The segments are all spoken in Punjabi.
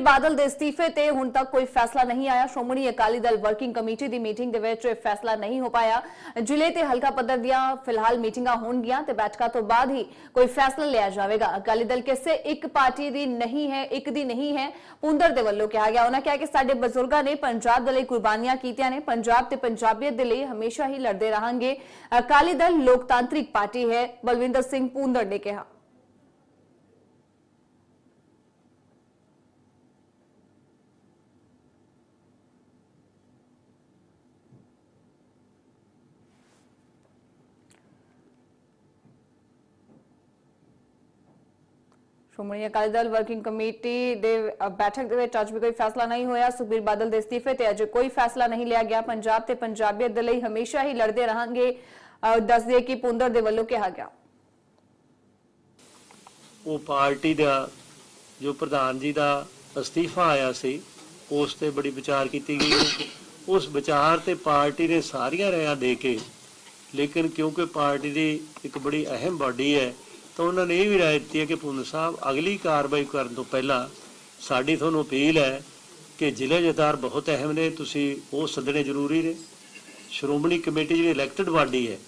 ਬਾਦਲ ਦੇ ਅਸਤੀਫੇ ਤੇ ਹੁਣ ਤੱਕ ਕੋਈ ਫੈਸਲਾ ਨਹੀਂ ਆਇਆ। ਸ਼੍ਰੋਮਣੀ ਅਕਾਲੀ ਦਲ ਵਰਕਿੰਗ ਕਮੇਟੀ ਦੀ ਮੀਟਿੰਗ ਦੇ ਵਿੱਚ ਫੈਸਲਾ ਨਹੀਂ ਹੋ ਪਾਇਆ। ਜ਼ਿਲ੍ਹੇ ਤੇ ਹਲਕਾ ਪੱਧਰ ਦੀਆਂ ਫਿਲਹਾਲ ਮੀਟਿੰਗਾਂ ਹੋਣਗੀਆਂ ਤੇ ਬੈਠਕਾਂ ਤੋਂ ਬਾਅਦ ਹੀ ਕੋਈ ਫੈਸਲਾ ਲਿਆ ਜਾਵੇਗਾ। ਅਕਾਲੀ ਦਲ ਕਿਸੇ ਇੱਕ ਪਾਰਟੀ ਦੀ ਨਹੀਂ ਹੈ, ਇੱਕ ਦੀ ਨਹੀਂ ਹੈ, ਪੁੰਦਰ ਦੇ ਵੱਲੋਂ ਕਿਹਾ ਗਿਆ। ਉਹਨਾਂ ਕਿਹਾ ਕਿ ਸਾਡੇ ਬਜ਼ੁਰਗਾਂ ਨੇ ਪੰਜਾਬ ਦੇ ਲਈ ਕੁਰਬਾਨੀਆਂ ਕੀਤੀਆਂ ਨੇ। ਪੰਜਾਬ ਤੇ ਪੰਜਾਬੀਅਤ ਦੇ ਲਈ ਹਮੇਸ਼ਾ ਹੀ ਲੜਦੇ ਰਹਾਂਗੇ। ਅਕਾਲੀ ਦਲ ਲੋਕਤਾਂਤਰਿਕ ਪਾਰਟੀ ਹੈ, ਬਲਵਿੰਦਰ ਸਿੰਘ ਪੁੰਦਰ ਨੇ ਕਿਹਾ। ਸ਼੍ਰੋਮਣੀ ਅਕਾਲੀ ਦਲ ਵਰਕਿੰਗ ਕਮੇਟੀ ਦੇ ਬੈਠਕ ਦੇ ਵਿੱਚ ਅੱਜ ਵੀ ਕੋਈ ਫੈਸਲਾ ਨਹੀਂ ਹੋਇਆ। ਸੁਖਬੀਰ ਬਾਦਲ ਦੇ ਅਸਤੀਫੇ ਤੇ ਅਜੇ ਕੋਈ ਫੈਸਲਾ ਨਹੀਂ ਲਿਆ ਗਿਆ। ਪੰਜਾਬ ਤੇ ਪੰਜਾਬੀਅਤ ਦੇ ਲਈ ਹਮੇਸ਼ਾ ਹੀ ਲੜਦੇ ਰਹਾਂਗੇ। ਦੱਸ ਦਈਏ ਕਿ ਪੁੰਦਰ ਦੇ ਵੱਲੋਂ ਕਿਹਾ ਗਿਆ। ਉਹ ਪਾਰਟੀ ਦਾ, ਜੋ ਪ੍ਰਧਾਨ ਜੀ ਦਾ ਅਸਤੀਫਾ ਆਇਆ ਸੀ, ਉਸ ਤੇ ਬੜੀ ਵਿਚਾਰ ਕੀਤੀ ਗਈ ਉਸ ਵਿਚਾਰ ਤੇ ਪਾਰਟੀ ਨੇ ਸਾਰੀਆਂ ਰਾਇਆਂ ਦੇ ਕੇ, ਲੇਕਿਨ ਕਿਉਂਕਿ ਪਾਰਟੀ ਦੀ ਇੱਕ ਬੜੀ ਅਹਿਮ ਬਾਡੀ ਹੈ ਤਾਂ ਉਹਨਾਂ ਨੇ ਇਹ ਵੀ ਰਾਏ ਦਿੱਤੀ ਹੈ ਕਿ ਪੁੰਨ ਸਾਹਿਬ ਅਗਲੀ ਕਾਰਵਾਈ ਕਰਨ ਤੋਂ ਪਹਿਲਾਂ ਸਾਡੀ ਤੁਹਾਨੂੰ ਅਪੀਲ ਹੈ ਕਿ ਜ਼ਿਲ੍ਹੇ ਜਥਾਰ ਬਹੁਤ ਅਹਿਮ ਨੇ, ਤੁਸੀਂ ਉਹ ਸੱਦਣੇ ਜ਼ਰੂਰੀ ਨੇ। ਸ਼੍ਰੋਮਣੀ ਕਮੇਟੀ ਜਿਹੜੀ ਇਲੈਕਟਡ ਬਾਡੀ ਹੈ,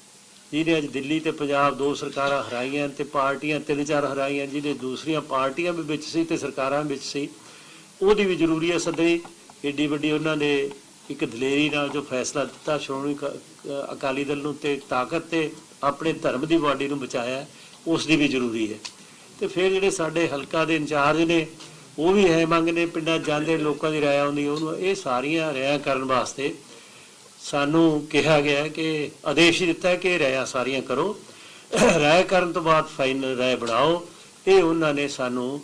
ਜਿਹਨੇ ਅੱਜ ਦਿੱਲੀ ਤੇ ਪੰਜਾਬ ਦੋ ਸਰਕਾਰਾਂ ਹਰਾਈਆਂ ਤੇ ਪਾਰਟੀਆਂ, ਤਿੰਨ ਚਾਰ ਹਰਾਈਆਂ, ਜਿਹਨੇ ਦੂਸਰੀਆਂ ਪਾਰਟੀਆਂ ਵੀ ਵਿੱਚ ਸੀ ਤੇ ਸਰਕਾਰਾਂ ਵਿੱਚ ਸੀ, ਉਹਦੀ ਵੀ ਜ਼ਰੂਰੀ ਹੈ ਸੱਦਣੀ। ਏਡੀ ਵੱਡੀ ਉਹਨਾਂ ਨੇ ਇੱਕ ਦਲੇਰੀ ਨਾਲ ਜੋ ਫੈਸਲਾ ਦਿੱਤਾ, ਸ਼੍ਰੋਮਣੀ ਕ- ਅਕਾਲੀ ਦਲ ਨੂੰ ਤੇ ਤਾਕਤ ਤੇ ਆਪਣੇ ਧਰਮ ਦੀ ਬਾਡੀ ਨੂੰ ਬਚਾਇਆ। ਉਸ ਦੀ ਵੀ ਜ਼ਰੂਰੀ ਹੈ। ਤੇ ਫਿਰ ਜਿਹੜੇ ਸਾਡੇ ਹਲਕਾ ਦੇ ਇੰਚਾਰਜ ਨੇ, ਉਹ ਵੀ ਹੈ ਮੰਗ ਨੇ, ਪਿੰਡਾਂ 'ਚ ਜਾਂਦੇ ਲੋਕਾਂ ਦੀ ਰਾਇ ਆਉਂਦੀ ਉਹਨੂੰ ਇਹ ਸਾਰੀਆਂ ਰਾਇਆਂ ਕਰਨ ਵਾਸਤੇ ਸਾਨੂੰ ਕਿਹਾ ਗਿਆ ਕਿ ਆਦੇਸ਼ ਦਿੱਤਾ ਕਿ ਰਾਇਆਂ ਸਾਰੀਆਂ ਕਰੋ। ਰਾਇ ਕਰਨ ਤੋਂ ਬਾਅਦ ਫਾਈਨਲ ਰਾਇ ਬਣਾਓ। ਇਹ ਉਹਨਾਂ ਨੇ ਸਾਨੂੰ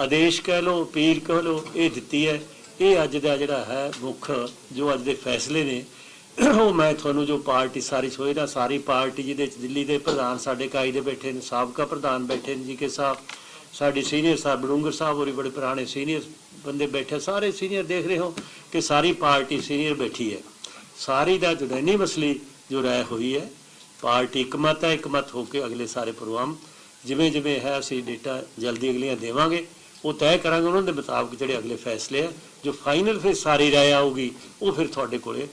ਆਦੇਸ਼ ਕਹਿ ਲਓ, ਅਪੀਲ ਕਹਿ ਲਓ, ਇਹ ਦਿੱਤੀ ਹੈ। ਇਹ ਅੱਜ ਦਾ ਜਿਹੜਾ ਹੈ ਮੁੱਖ ਜੋ ਅੱਜ ਦੇ ਫੈਸਲੇ ਨੇ ਉਹ ਮੈਂ ਤੁਹਾਨੂੰ ਜੋ ਪਾਰਟੀ ਸਾਰੀ ਸੋਚਦਾ ਸਾਰੀ ਪਾਰਟੀ ਜਿਹਦੇ ਚ ਦਿੱਲੀ ਦੇ ਪ੍ਰਧਾਨ ਸਾਡੇ ਕਾਈ ਦੇ ਬੈਠੇ ਨੇ, ਸਾਬਕਾ ਪ੍ਰਧਾਨ ਬੈਠੇ ਨੇ ਜੀ ਕੇ ਸਾਹਿਬ, ਸਾਡੇ ਸੀਨੀਅਰ ਸਾਹਿਬ ਬੜੂੰਗਰ ਸਾਹਿਬ ਹੋਰੀ ਬੜੇ ਪੁਰਾਣੇ ਸੀਨੀਅਰ ਬੰਦੇ ਬੈਠੇ, ਸਾਰੇ ਸੀਨੀਅਰ ਦੇਖ ਰਹੇ ਹੋ ਕਿ ਸਾਰੀ ਪਾਰਟੀ ਸੀਨੀਅਰ ਬੈਠੀ ਹੈ। ਸਾਰੀ ਦਾ ਜੁੜੈਨੀ ਮਸਲੀ ਜੋ ਰਾਇ ਹੋਈ ਹੈ, ਪਾਰਟੀ ਇਕਮਤ ਹੈ ਇਕਮਤ ਹੋ ਕੇ ਅਗਲੇ ਸਾਰੇ ਪ੍ਰੋਗਰਾਮ, ਜਿਵੇਂ ਜਿਵੇਂ ਹੈ ਅਸੀਂ ਡੇਟਾ ਜਲਦੀ ਅਗਲੀਆਂ ਦੇਵਾਂਗੇ, ਉਹ ਤੈਅ ਕਰਾਂਗੇ, ਉਹਨਾਂ ਦੇ ਮੁਤਾਬਕ ਜਿਹੜੇ ਅਗਲੇ ਫੈਸਲੇ ਆ, ਜੋ ਫਾਈਨਲ ਫਿਰ ਸਾਰੀ ਰਾਏ ਆਊਗੀ, ਉਹ ਫਿਰ ਤੁਹਾਡੇ ਕੋਲੇ